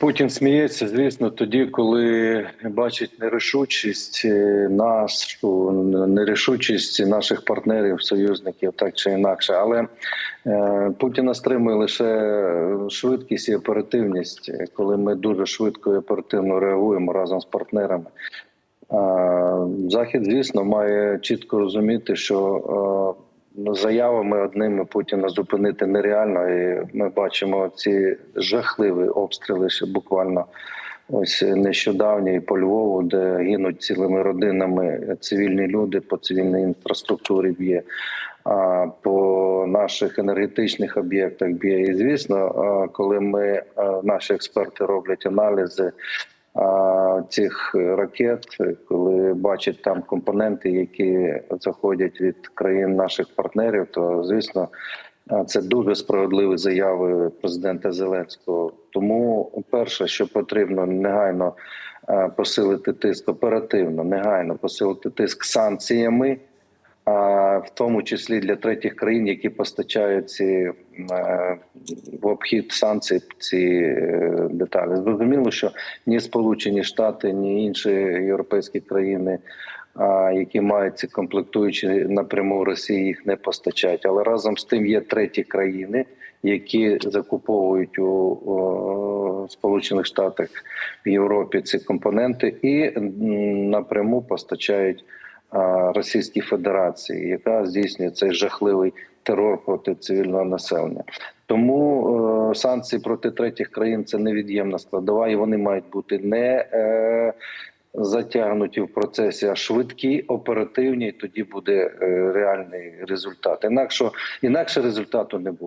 Путін сміється, звісно, тоді, коли бачить нерішучість е, нашу, нерішучість наших партнерів, союзників, так чи інакше. Але е, Путіна стримує лише швидкість і оперативність, коли ми дуже швидко і оперативно реагуємо разом з партнерами. А, Захід, звісно, має чітко розуміти, що е, заявами одними Путіна зупинити нереально, і ми бачимо ці жахливі обстріли ще буквально ось нещодавні по Львову, де гинуть цілими родинами цивільні люди по цивільній інфраструктурі б'є. По наших енергетичних об'єктах б'є. І звісно, коли ми наші експерти роблять аналізи цих ракет, коли бачать там компоненти, які заходять від країн наших партнерів, то звісно. Це дуже справедливі заяви президента Зеленського. Тому перше, що потрібно негайно е, посилити тиск оперативно, негайно посилити тиск санкціями, в тому числі для третіх країн, які постачають ці е, в обхід санкцій ці е, деталі. Зрозуміло, що ні Сполучені Штати, ні інші європейські країни, які мають ці комплектуючі напряму Росії, їх не постачають. Але разом з тим є треті країни, які закуповують у, Сполучених Штатах в Європі ці компоненти і напряму постачають Російській Федерації, яка здійснює цей жахливий терор проти цивільного населення. Тому е, санкції проти третіх країн це невід'ємна складова, і вони мають бути не е, затягнуті в процесі, а швидкі, оперативні. і Тоді буде е, реальний результат. Інакше інакше результату не буде.